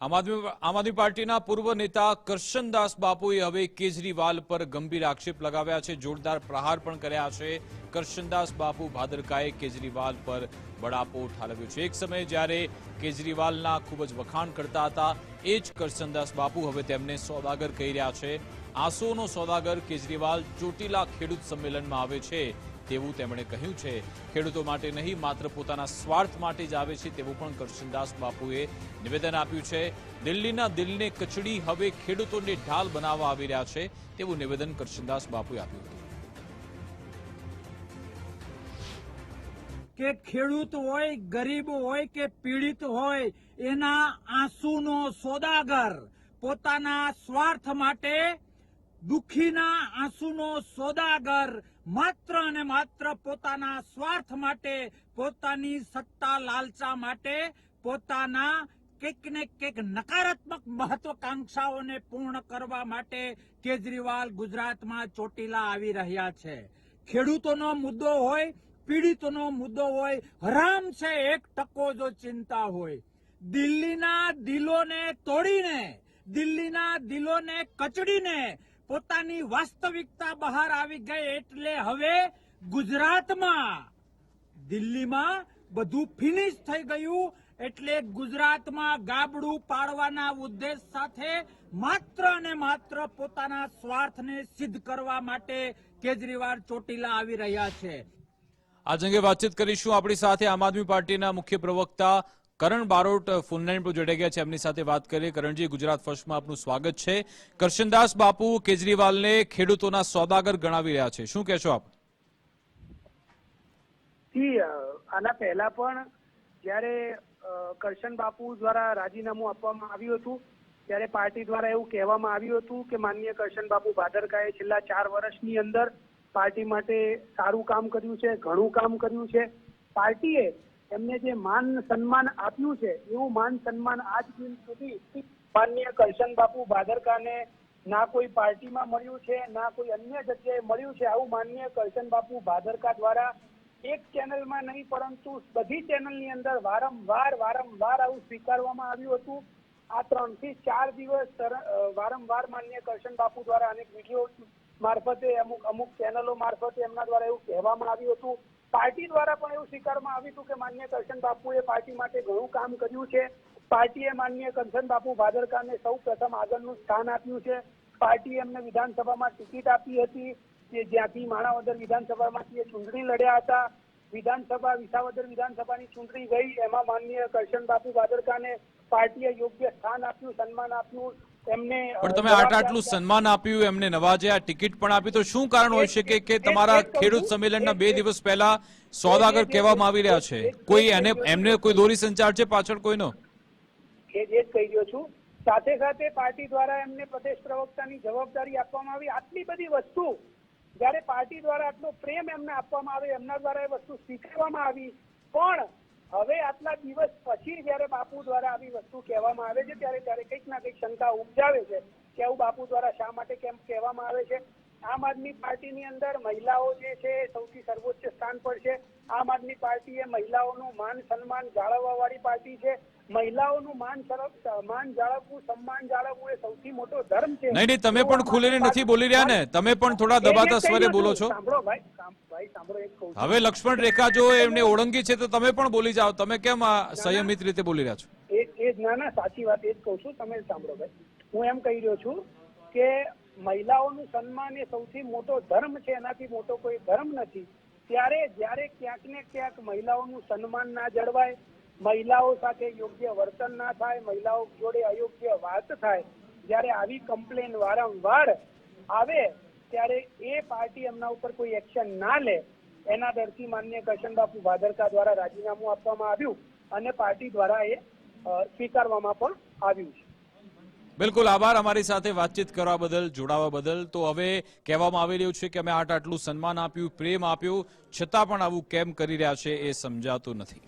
આમ આદમી આમ પાર્ટીના પૂર્વ નેતા કરશનદાસ બાપુએ હવે કેજરીવાલ પર ગંભીર આક્ષેપ લગાવ્યા છે. જોરદાર પ્રહાર પણ કર્યા છે. કરશનદાસ બાપુ ભાદરકાએ કેજરીવાલ પર બળાપો ઠાલવ્યો છે. એક સમયે જ્યારે કેજરીવાલના ખૂબ જ વખાણ કરતા હતા, એ જ કરશનદાસ બાપુ હવે તેમને સોદાગર કહી રહ્યા છે. આંસુઓનો સોદાગર કેજરીવાલ ચોટીલા ખેડૂત સંમેલનમાં આવે છે. તેવું તેમણે કહ્યું છે. ખેડૂતો માટે નહીં, માત્ર પોતાના સ્વાર્થ માટે જ આવે છે તેવું પણ કરશનદાસ બાપુએ નિવેદન આપ્યું છે. દિલ્હીના દિલને કચડી હવે ખેડૂતોને ઢાલ બનાવવા આવી રહ્યા છે તેવું નિવેદન કરશનદાસ બાપુએ આપ્યું હતું. કે ખેડૂત હોય, ગરીબ હોય કે પીડિત હોય, એના આંસુનો સોદાગર પોતાના સ્વાર્થ માટે દુઃખીના આંસુનો સોદાગર માત્ર અને માત્ર પોતાના સ્વાર્થ માટે, પોતાની સત્તા લાલચા માટે, પોતાના કંઈક ને કંઈક નકારાત્મક મહત્વકાંક્ષાઓને પૂર્ણ કરવા માટે કેજરીવાલ ગુજરાતમાં ચોટીલા આવી રહ્યા છે. ખેડૂતોનો મુદ્દો હોય, પીડિતોનો મુદ્દો હોય, હરામ છે એક ટકો જો ચિંતા હોય. દિલ્હીના દિલોને તોડીને, દિલ્હીના દિલોને કચડીને પોતાની વાસ્તવિકતા બહાર આવી ગઈ એટલે હવે ગુજરાતમાં, દિલ્હીમાં બધું ફિનિશ થઈ ગયું એટલે ગુજરાતમાં ગાબડું પાડવાના ઉદ્દેશ સાથે માત્ર અને માત્ર પોતાના સ્વાર્થને સિદ્ધ કરવા માટે કેજરીવાલ ચોટીલા આવી રહ્યા છે. આજ અંગે વાતચીત કરીશું આપણી સાથે આમ આદમી પાર્ટીના મુખ્ય પ્રવક્તા કરણ બારોટ ફોનલાઈન પર જોડાઈ ગયા છે. એમની સાથે વાત કરીએ. કરણજી, ગુજરાત ફર્સ્ટમાં આપનું સ્વાગત છે. કરશનદાસ બાપુ કેજરીવાલને ખેડૂતોના સોદાગર ગણાવી રહ્યા છે. શું કહેશો આપ? આના પહેલા પણ જ્યારે કરશન બાપુ દ્વારા રાજીનામું આપવામાં આવ્યું હતું, ત્યારે પાર્ટી દ્વારા એવું કહેવામાં આવ્યું હતું કે માનનીય કરશન બાપુ ભાદરકાએ છેલ્લા ચાર વર્ષની અંદર પાર્ટી માટે સારું કામ કર્યું છે, ઘણું કામ કર્યું છે. પાર્ટીએ એમને જે માન સન્માન આપ્યું છે, એવું માન સન્માન આજ દિન સુધી માનનીય કરશન બાપુ ભાદરકાને ના કોઈ પાર્ટીમાં મળ્યું છે, ના કોઈ અન્ય જગ્યાએ મળ્યું છે, આવું માનનીય કરશન બાપુ ભાદરકા દ્વારા એક ચેનલમાં નહીં, પરંતુ બધી ચેનલની અંદર વારંવાર વારંવાર આવું સ્વીકારવામાં આવ્યું હતું. આ ત્રણથી ચાર દિવસ વારંવાર માન્ય કરશન બાપુ દ્વારા અનેક વીડિયો મારફતે, અમુક અમુક ચેનલો મારફતે એમના દ્વારા એવું કહેવામાં આવ્યું હતું. પાર્ટી દ્વારા પણ એવું સ્વીકારવામાં આવ્યું હતું કે માન્ય કરશન બાપુએ પાર્ટી માટે ઘણું કામ કર્યું છે. પાર્ટીએ માન્ય કરશન બાપુ ભાદરકાને સૌ પ્રથમ આગળનું સ્થાન આપ્યું છે. પાર્ટીએ એમને વિધાનસભામાં ટિકિટ આપી હતી કે જ્યાંથી માણાવદર વિધાનસભામાંથી એ ચૂંટણી લડ્યા હતા. વિધાનસભા વિસાવદર વિધાનસભાની ચૂંટણી ગઈ. એમાં માન્ય કરશન બાપુ ભાદરકાને પાર્ટીએ યોગ્ય સ્થાન આપ્યું, સન્માન આપ્યું. એમને પણ તમે આટ આટલું સન્માન આપ્યું એમને નવાજ્યા ટિકિટ પણ આપી તો શું કારણ હોઈ શકે કે તમારા ખેડૂત સંમેલનના બે દિવસ પહેલા સોદાગર કહેવામાં આવી રહ્યા છે. કોઈ એને એમને કોઈ દોરી સંચાર છે પાછળ કોઈનો? એ જ કહી રહ્યો છું. સાથે સાથે પાર્ટી દ્વારા એમને પ્રદેશ પ્રવક્તાની જવાબદારી આપવામાં આવી. આટલી બધી વસ્તુ જ્યારે પાર્ટી દ્વારા આટલો પ્રેમ એમને આપવામાં આવે એમના દ્વારા એ વસ્તુ સ્વીકારવામાં આવી. પણ હવે આટલા દિવસ પછી જ્યારે બાપુ દ્વારા આવી વસ્તુ કહેવામાં આવે છે, ત્યારે ત્યારે કંઈક ના કંઈક શંકા ઉપજાવે છે કે આવું બાપુ દ્વારા શા માટે કેમ કહેવામાં આવે છે? આમ આદમી પાર્ટીની અંદર મહિલાઓ જે છે સૌથી સર્વોચ્ચ સ્થાન પર છે. આમ આદમી પાર્ટી એ મહિલાઓનું માન સન્માન જાળવવા વાળી પાર્ટી છે. મહિલાઓનું માન માન જાળવવું સન્માન જાળવવું એ સૌથી મોટો ધર્મ છે. નહીં નહીં તમે પણ ખુલીને નથી બોલી રહ્યા ને. તમે પણ થોડા દબાતા સ્વરે બોલો છો. સાંભળો ભાઈ ભાઈ સાંભળો એક કહું હવે લક્ષ્મણ રેખા જો એમને ઓળંગી છે તો તમે પણ બોલી જાઓ. તમે કેમ આ સંયમિત રીતે બોલી રહ્યા છો? એ એ જ ના ના સાચી વાત એ જ કહું છું. તમે સાંભળો ભાઈ. હું એમ કહી રહ્યો છું કે મહિલાઓનું સન્માન એ સૌથી મોટો ધર્મ છે, એનાથી મોટો કોઈ ધર્મ નથી. ત્યારે જ્યારે ક્યાંક ને ક્યાંક મહિલાઓનું સન્માન ના જળવાય, મહિલાઓ સાથે યોગ્ય વર્તન ના થાય, મહિલાઓ જોડે અયોગ્ય વાત થાય, જ્યારે આવી કમ્પ્લેન વારંવાર આવે, ત્યારે એ પાર્ટી એમના ઉપર કોઈ એક્શન ના લે. એના ડરથી માન્ય કરશન બાપુ ભાદરકા દ્વારા રાજીનામું આપવામાં આવ્યું અને પાર્ટી દ્વારા એ સ્વીકારવામાં પણ આવ્યું છે. બિલકુલ આભાર અમારી સાથે વાતચીત કરવા બદલ, જોડાવા બદલ. તો હવે કહેવામાં આવી રહ્યું છે કે અમે આટ આટલું સન્માન આપ્યું, પ્રેમ આપ્યું, છતાં પણ આવું કેમ કરી રહ્યા છે એ સમજાતું નથી.